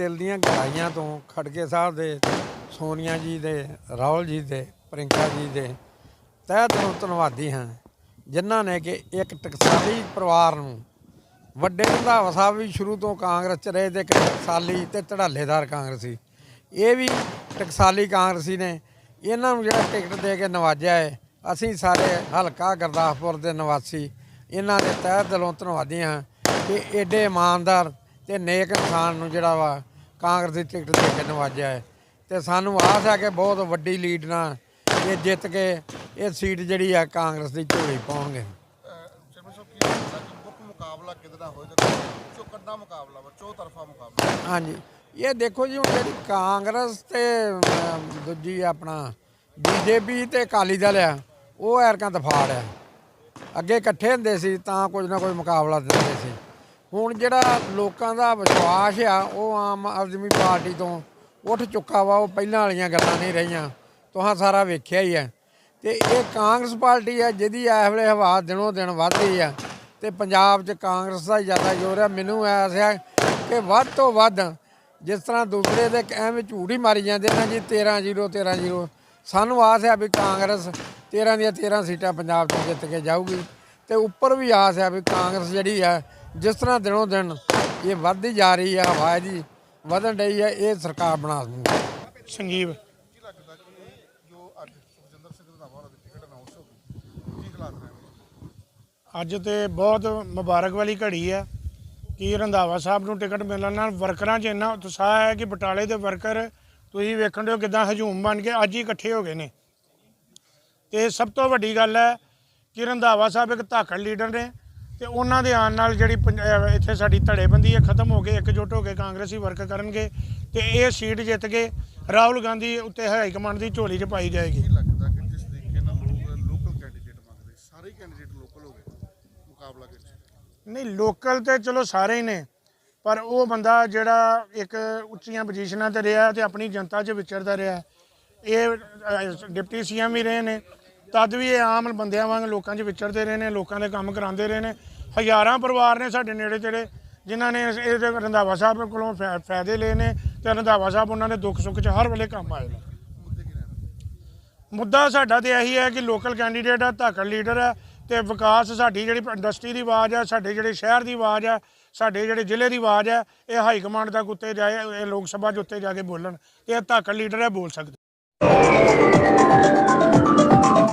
ਦਿਲ ਦੀਆਂ ਗਹਿਰਾਈਆਂ ਤੋਂ ਖੜਗੇ ਸਾਹਿਬ ਦੇ, ਸੋਨੀਆ ਜੀ ਦੇ, ਰਾਹੁਲ ਜੀ ਦੇ ਪ੍ਰਿੰਕਾ ਜੀ ਦੇ ਤਹਿ ਦਿਲੋਂ ਧੰਨਵਾਦੀ ਹਾਂ, ਜਿਨ੍ਹਾਂ ਨੇ ਕਿ ਇੱਕ ਟਕਸਾਲੀ ਪਰਿਵਾਰ ਨੂੰ ਵੱਡੇ ਰੰਧਾਵਾ ਸਾਹਿਬ ਵੀ ਸ਼ੁਰੂ ਤੋਂ ਕਾਂਗਰਸ ਚ ਰਹੇ ਤੇ ਇੱਕ ਟਕਸਾਲੀ ਤੇ ਧੜਾਲੇਦਾਰ ਕਾਂਗਰਸੀ ਇਹ ਵੀ ਟਕਸਾਲੀ ਕਾਂਗਰਸੀ ਨੇ। ਇਹਨਾਂ ਨੂੰ ਜਿਹੜਾ ਟਿਕਟ ਦੇ ਕੇ ਨਵਾਜਿਆ ਹੈ, ਅਸੀਂ ਸਾਰੇ ਹਲਕਾ ਗੁਰਦਾਸਪੁਰ ਦੇ ਨਿਵਾਸੀ, ਇਹਨਾਂ ਦੇ ਤਹਿ ਦਿਲੋਂ ਧੰਨਵਾਦੀ ਹਾਂ ਕਿ ਏਡੇ ਇਮਾਨਦਾਰ ਤੇ ਨੇਕ ਇਨਸਾਨ ਨੂੰ ਜਿਹੜਾ ਵਾ ਕਾਂਗਰਸ ਦੀ ਟਿਕਟ ਦੇ ਕੇ ਨਵਾਜਿਆ ਹੈ। ਤੇ ਸਾਨੂੰ ਆਸ ਹੈ ਕਿ ਬਹੁਤ ਵੱਡੀ ਲੀਡ ਨਾਲ ਇਹ ਜਿੱਤ ਕੇ ਇਹ ਸੀਟ ਜਿਹੜੀ ਆ ਕਾਂਗਰਸ ਦੀ ਝੋਲੀ ਪਾਉਣਗੇ। ਮੁਕਾਬਲਾ ਕਿਹਦੇ ਨਾਲ ਹੋਏਗਾ? ਚੋ ਕੱਡਾ ਮੁਕਾਬਲਾ ਵਾ ਚੋ ਤਰਫਾ ਮੁਕਾਬਲਾ। ਹਾਂਜੀ। ਇਹ ਦੇਖੋ ਜੀ ਹੁਣ ਜਿਹੜੀ ਕਾਂਗਰਸ ਤੇ ਦੂਜੀ ਆਪਣਾ ਬੀਜੇਪੀ ਤੇ ਅਕਾਲੀ ਦਲ ਆ ਉਹ ਐਰਕਾਂ ਦਫਾੜ ਆ। ਅੱਗੇ ਇਕੱਠੇ ਹੁੰਦੇ ਸੀ ਤਾਂ ਕੁਝ ਨਾ ਕੋਈ ਮੁਕਾਬਲਾ ਦਿੰਦੇ ਸੀ। ਹੁਣ ਜਿਹੜਾ ਲੋਕਾਂ ਦਾ ਵਿਸ਼ਵਾਸ ਆ, ਉਹ ਆਮ ਆਦਮੀ ਪਾਰਟੀ ਤੋਂ ਉੱਠ ਚੁੱਕਾ ਵਾ, ਉਹ ਪਹਿਲਾਂ ਵਾਲੀਆਂ ਗੱਲਾਂ ਨਹੀਂ ਰਹੀਆਂ। ਤੁਹਾਂ ਸਾਰਾ ਵੇਖਿਆ ਹੀ ਹੈ ਤੇ ਇਹ ਕਾਂਗਰਸ ਪਾਰਟੀ ਆ, ਜਿਹਦੀ ਇਸ ਵੇਲੇ ਹਵਾ ਦਿਨੋਂ ਦਿਨ ਵੱਧ ਰਹੀ ਆ। ਤੇ ਪੰਜਾਬ 'ਚ ਕਾਂਗਰਸ ਦਾ ਹੀ ਜ਼ਿਆਦਾ ਜ਼ੋਰ ਆ। ਮੈਨੂੰ ਐਸ ਆ ਕਿ ਵੱਧ ਤੋਂ ਵੱਧ ਜਿਸ ਤਰ੍ਹਾਂ ਦੂਸਰੇ ਦੇ ਐਵੇਂ ਝੂਠ ਹੀ ਮਾਰੀ ਜਾਂਦੇ ਨਾ ਜੀ 13 0 13 0 ਸਾਨੂੰ ਆਸ ਹੈ ਵੀ ਕਾਂਗਰਸ 13 ਦੀਆਂ 13 ਸੀਟਾਂ ਪੰਜਾਬ 'ਚ ਜਿੱਤ ਕੇ ਜਾਊਗੀ। ਤੇ ਉੱਪਰ ਵੀ ਆਸ ਹੈ ਵੀ ਕਾਂਗਰਸ ਜਿਹੜੀ ਆ ਜਿਸ ਤਰ੍ਹਾਂ ਦਿਨੋਂ ਦਿਨ ਇਹ ਵੱਧਦੀ ਜਾ ਰਹੀ ਹੈ ਹਵਾ ਦੀ ਵਧਣ ਡਈ ਆ, ਇਹ ਸਰਕਾਰ ਬਣਾ ਦੂਗੀ ਸੰਜੀਵ ਅੱਜ ਸੁਖਜਿੰਦਰ ਤੇ ਬਹੁਤ ਮੁਬਾਰਕ ਵਾਲੀ ਘੜੀ ਹੈ ਕਿ ਰੰਧਾਵਾ ਸਾਹਿਬ ਨੂੰ ਟਿਕਟ ਮਿਲਣ ਨਾਲ ਵਰਕਰਾਂ 'ਚ ਇੰਨਾ ਉਤਸ਼ਾਹ ਹੈ ਕਿ ਬਟਾਲੇ ਦੇ ਵਰਕਰ ਤੁਸੀਂ ਵੇਖਣ ਦਿਓ ਕਿਦਾਂ ਹਜੂਮ ਬਣ ਕੇ ਅੱਜ ਹੀ ਇਕੱਠੇ ਹੋ ਗਏ ਨੇ। ਤੇ ਸਭ ਤੋਂ ਵੱਡੀ ਗੱਲ ਹੈ ਕਿ ਰੰਧਾਵਾ ਸਾਹਿਬ ਇੱਕ ਧਾਕੜ ਲੀਡਰ ਨੇ ਤੇ ਉਹਨਾਂ ਦੇ ਆਉਣ ਨਾਲ ਜਿਹੜੀ ਪੰਜ- ਇੱਥੇ ਸਾਡੀ ਧੜੇਬੰਦੀ ਹੈ ਖਤਮ ਹੋ ਕੇ ਇਕਜੁੱਟ ਹੋ ਕੇ ਕਾਂਗਰਸੀ ਵਰਕ ਕਰਨਗੇ ਤੇ ਇਹ ਸੀਟ ਜਿੱਤ ਕੇ ਰਾਹੁਲ ਗਾਂਧੀ ਉੱਤੇ ਹਾਈ ਕਮਾਂਡ ਦੀ ਝੋਲੀ 'ਚ ਪਾਈ ਜਾਏਗੀ। ਕੀ ਲੱਗਦਾ ਕਿ ਜਿਸ ਤਰੀਕੇ ਨਾਲ ਲੋਕ ਲੋਕਲ ਕੈਂਡੀਡੇਟ ਮੰਗਦੇ ਸਾਰੇ ਕੈਂਡੀਡੇਟ ਲੋਕਲ ਹੋ ਗਏ ਮੁਕਾਬਲਾ ਕਿਸ ਨਹੀਂ ਲੋਕਲ ਤੇ ਚਲੋ ਸਾਰੇ ਹੀ ਨੇ ਪਰ ਉਹ ਬੰਦਾ ਜਿਹੜਾ ਇੱਕ ਉੱਚੀਆਂ ਪੋਜੀਸ਼ਨਾਂ ਤੇ ਰਿਹਾ ਤੇ ਆਪਣੀ ਜਨਤਾ 'ਚ ਵਿਚਰਦਾ ਰਿਹਾ। ਇਹ ਅਹ, ਡਿਪਟੀ ਸੀਐਮ ਵੀ ਰਹੇ ਨੇ ਤਦ ਵੀ ਇਹ ਆਮ ਬੰਦਿਆਂ ਵਾਂਗ ਲੋਕਾਂ 'ਚ ਵਿਚਰਦੇ ਰਹੇ ਨੇ, ਲੋਕਾਂ ਦੇ ਕੰਮ ਕਰਾਉਂਦੇ ਰਹੇ ਨੇ। ਹਜ਼ਾਰਾਂ ਪਰਿਵਾਰ ਨੇ ਸਾਡੇ ਨੇੜੇ ਤੇੜੇ ਜਿਨ੍ਹਾਂ ਨੇ ਇਸ- ਇਹਦੇ ਰੰਧਾਵਾ ਸਾਹਿਬ ਕੋਲੋਂ ਫਾ- ਫਾਇਦੇ ਲਏ ਨੇ ਤੇ ਰੰਧਾਵਾ ਸਾਹਿਬ ਉਹਨਾਂ ਦੇ ਦੁੱਖ ਸੁੱਖ 'ਚ ਹਰ ਵੇਲੇ ਕੰਮ ਆਏ ਨੇ। ਮੁੱਦਾ ਸਾਡਾ ਤੇ ਇਹੀ ਹੈ ਕਿ ਲੋਕਲ ਕੈਂਡੀਡੇਟ ਆ, ਧਾਕੜ ਲੀਡਰ ਹੈ ਤੇ ਵਿਕਾਸ ਸਾਡੀ ਜਿਹੜੀ ਇੰਡਸਟਰੀ ਦੀ ਆਵਾਜ਼ ਹੈ ਸਾਡੇ ਜਿਹੜੇ ਸ਼ਹਿਰ ਦੀ ਆਵਾਜ਼ ਹੈ ਸਾਡੇ ਜਿਹੜੇ ਜ਼ਿਲ੍ਹੇ ਦੀ ਆਵਾਜ਼ ਹੈ ਇਹ ਹਾਈ ਕਮਾਂਡ ਤੱਕ ਉੱਤੇ ਜਾਏ, ਇਹ ਲੋਕ ਸਭਾ 'ਚ ਉੱਤੇ ਜਾ ਕੇ ਬੋਲਣ। ਇਹ ਧਾਕੜ ਲੀਡਰ ਹੈ ਬੋਲ ਸਕਦੇ।